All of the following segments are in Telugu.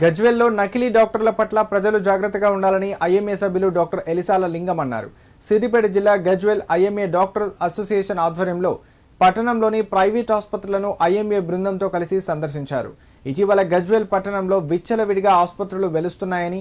గజ్వెల్లో నకిలీ డాక్టర్ల పట్ల ప్రజలు జాగ్రత్తగా ఉండాలని ఐఎంఏ సభ్యులు డాక్టర్ ఎలిసాల లింగం అన్నారు. సిద్దిపేట జిల్లా గజ్వెల్ ఐఎంఏ డాక్టర్ అసోసియేషన్ ఆధ్వర్యంలో పట్టణంలోని ప్రైవేట్ ఆసుపత్రులను ఐఎంఏ బృందంతో కలిసి సందర్శించారు. ఇటీవల గజ్వెల్ పట్టణంలో విచ్చలవిడిగా ఆసుపత్రులు వెలుస్తున్నాయని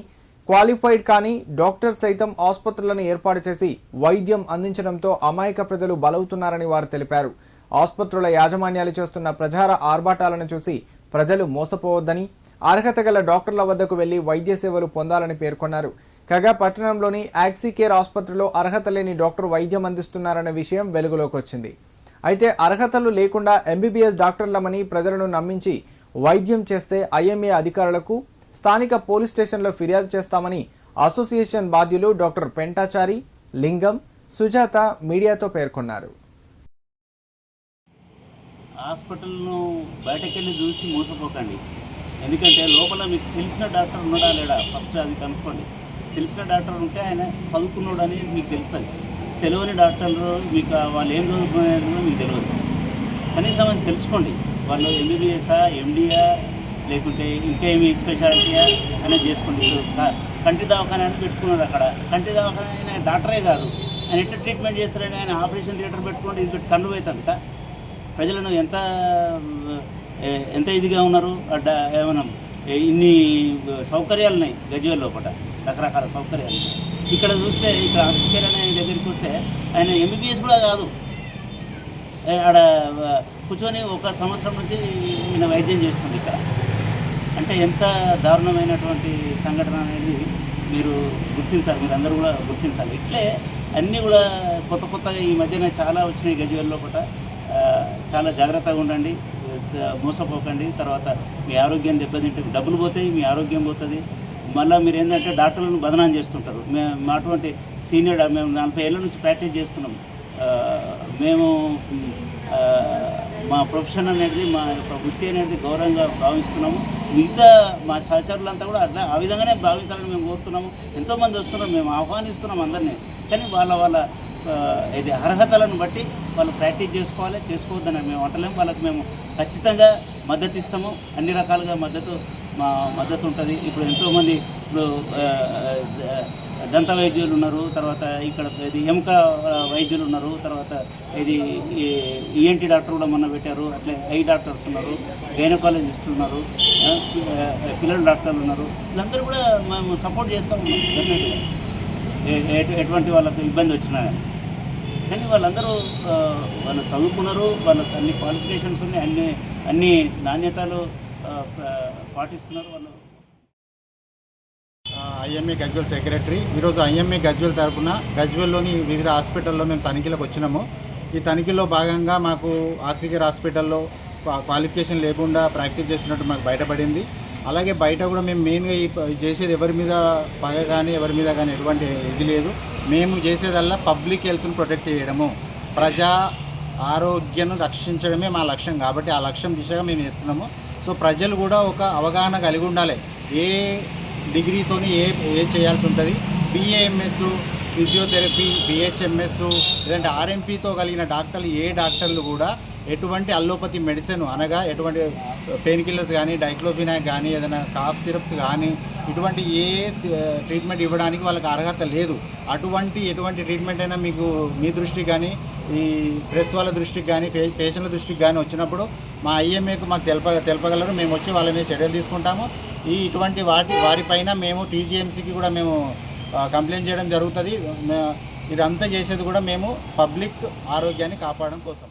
క్వాలిఫైడ్ కానీ డాక్టర్ సైతం ఆసుపత్రులను ఏర్పాటు చేసి వైద్యం అందించడంతో అమాయక ప్రజలు బలవుతున్నారని వారు తెలిపారు. ఆసుపత్రుల యాజమాన్యాలు చేస్తున్న ప్రచార ఆర్భాటాలను చూసి ప్రజలు మోసపోవద్దని అర్హత గల డాక్టర్ల వద్దకు వెళ్ళి వైద్య సేవలు పొందాలని పేర్కొన్నారు. కాగా పట్టణంలోని యాక్సికేర్ ఆసుపత్రిలో అర్హత లేని డాక్టర్ వైద్యం అందిస్తున్నారనే విషయం వెలుగులోకి వచ్చింది. అయితే అర్హతలు లేకుండా ఎంబీబీఎస్ డాక్టర్లమని ప్రజలను నమ్మించి వైద్యం చేస్తే ఐఎంఏ అధికారులకు స్థానిక పోలీస్ స్టేషన్లో ఫిర్యాదు చేస్తామని అసోసియేషన్ బాధ్యులు డాక్టర్ పెంటాచారి లింగం సుజాత మీడియాతో పేర్కొన్నారు. హాస్పిటల్ను బయటకెళ్ళి చూసి మోసపోకండి. ఎందుకంటే లోపల మీకు తెలిసిన డాక్టర్ ఉన్నాడా లేడా? ఫస్ట్ అది కనుక్కోండి. తెలిసిన డాక్టర్ ఉంటే ఆయన చదువుకున్నాడని మీకు తెలుస్తుంది. తెలియని డాక్టర్లు మీకు వాళ్ళు ఏం చదువుకునేది మీకు తెలియదు. కనీసం అని తెలుసుకోండి. వాళ్ళు ఎంబీబీఎస్ఆ ఎండియా లేకుంటే ఇంకేమి స్పెషాలిటీయా అనేది చేసుకోండి. కంటి దవాఖాన అని పెట్టుకున్నారు అక్కడ. కంటి దవాఖాన ఆయన డాక్టరే కాదు. ఆయన ఎట్లా ట్రీట్మెంట్ చేస్తారని ఆయన ఆపరేషన్ థియేటర్ పెట్టుకోండి. ఇది పెట్టి కన్ను అవుతుంది ప్రజలను ఎంత ఎంత ఇదిగా ఉన్నారు? అడ్డ ఏమన్నా ఇన్ని సౌకర్యాలు ఉన్నాయి గజ్వేల్ లోపల రకరకాల సౌకర్యాలు. ఇక్కడ చూస్తే ఇక్కడ ఆక్సికేర్ అనే దగ్గరికి చూస్తే ఆయన ఎంబీబీఎస్ కూడా కాదు. ఆడ కూర్చొని ఒక సంవత్సరం నుంచి ఈయన వైద్యం చేస్తుంది ఇక్కడ. అంటే ఎంత దారుణమైనటువంటి సంఘటన అనేది మీరు గుర్తించాలి మీరు అందరూ కూడా గుర్తించాలి. ఇట్లే అన్నీ కూడా కొత్త కొత్తగా ఈ మధ్యన చాలా వచ్చినాయి గజ్వేల్ లోపల. చాలా జాగ్రత్తగా ఉండండి. మోసపోకండి. తర్వాత మీ ఆరోగ్యం దెబ్బతింటే డబ్బులు పోతాయి మీ ఆరోగ్యం పోతుంది. మళ్ళీ మీరు ఏంటంటే డాక్టర్లను బదనాం చేస్తుంటారు. మేము అటువంటి సీనియర్ మేము నలభై ఏళ్ళ నుంచి ప్రాక్టీస్ చేస్తున్నాం. మేము మా ప్రొఫెషన్ అనేది మా యొక్క వృత్తి అనేది గౌరవంగా భావిస్తున్నాము. మిగతా మా సహచరులంతా కూడా అట్లా ఆ విధంగానే భావించాలని మేము కోరుతున్నాము. ఎంతోమంది వస్తున్నాం మేము ఆహ్వానిస్తున్నాం అందరినీ. కానీ వాళ్ళ వాళ్ళ ఇది అర్హతలను బట్టి వాళ్ళు ప్రాక్టీస్ చేసుకోవాలి చేసుకోవద్దని మేము అంటలేము వాళ్ళకి మేము ఖచ్చితంగా మద్దతు ఇస్తాము. అన్ని రకాలుగా మద్దతు మా మద్దతు ఉంటుంది. ఇప్పుడు ఎంతోమంది ఇప్పుడు దంత వైద్యులు ఉన్నారు. తర్వాత ఇక్కడ ఇది ఎముక వైద్యులు ఉన్నారు. తర్వాత ఇది ఈఎన్టీ డాక్టర్ కూడా మొన్న పెట్టారు. అట్లే ఐ డాక్టర్స్ ఉన్నారు. గైనకాలజిస్టులు ఉన్నారు. పిల్లల డాక్టర్లు ఉన్నారు. వీళ్ళందరూ కూడా మేము సపోర్ట్ చేస్తూ ఉన్నాం. డెఫినెట్గా ఎటువంటి వాళ్ళకు ఇబ్బంది వచ్చినా కానీ. కానీ వాళ్ళందరూ వాళ్ళు చదువుకున్నారు వాళ్ళకి అన్ని క్వాలిఫికేషన్స్ ఉన్నాయి అన్ని అన్ని నాణ్యతలు పాటిస్తున్నారు వాళ్ళు. IMA Gajwel secretary. ఈరోజు ఐఎంఏ గజ్వల్ తరఫున గజ్వల్లోని వివిధ హాస్పిటల్లో మేము తనిఖీలకు వచ్చినాము. ఈ తనిఖీలో భాగంగా మాకు ఆక్సిజన్ హాస్పిటల్లో క్వాలిఫికేషన్ లేకుండా ప్రాక్టీస్ చేసినట్టు మాకు బయటపడింది. అలాగే బయట కూడా మేము మెయిన్గా ఈ చేసేది ఎవరి మీద పగ కానీ ఎవరి మీద కానీ ఎటువంటి ఇది లేదు. మేము చేసేదల్లా పబ్లిక్ హెల్త్ను ప్రొటెక్ట్ చేయడము. ప్రజా ఆరోగ్యను రక్షించడమే మా లక్ష్యం కాబట్టి ఆ లక్ష్యం దిశగా మేము వేస్తున్నాము సో ప్రజలు కూడా ఒక అవగాహన కలిగి ఉండాలి. ఏ డిగ్రీతోని ఏ ఏ చేయాల్సి ఉంటుంది? బిఏఎంఎస్ ఫిజియోథెరపీ బిహెచ్ఎంఎస్ లేదంటే ఆర్ఎంపీతో కలిగిన డాక్టర్లు ఏ డాక్టర్లు కూడా ఎటువంటి అల్లోపతి మెడిసిన్ అనగా ఎటువంటి పెయిన్ కిల్లర్స్ కానీ డైక్లోఫినాక్ కానీ ఏదైనా కాఫ్ సిరప్స్ కానీ ఇటువంటి ఏ ట్రీట్మెంట్ ఇవ్వడానికి వాళ్ళకి అర్హత లేదు. అటువంటి ఎటువంటి ట్రీట్మెంట్ అయినా మీకు మీ దృష్టికి కానీ ఈ ప్రెస్ వాళ్ళ దృష్టికి కానీ పే పేషెంట్ల దృష్టికి కానీ వచ్చినప్పుడు మా ఐఎంఏకు మాకు తెలప తెలపగలరు. మేము వచ్చి వాళ్ళ మీద చర్యలు తీసుకుంటాము. ఈ ఇటువంటి వాటి వారిపైన మేము టీజీఎంసీకి కూడా మేము కంప్లైంట్ చేయడం జరుగుతుంది. ఇదంతా చేసేది కూడా మేము పబ్లిక్ ఆరోగ్యాన్ని కాపాడడం కోసం.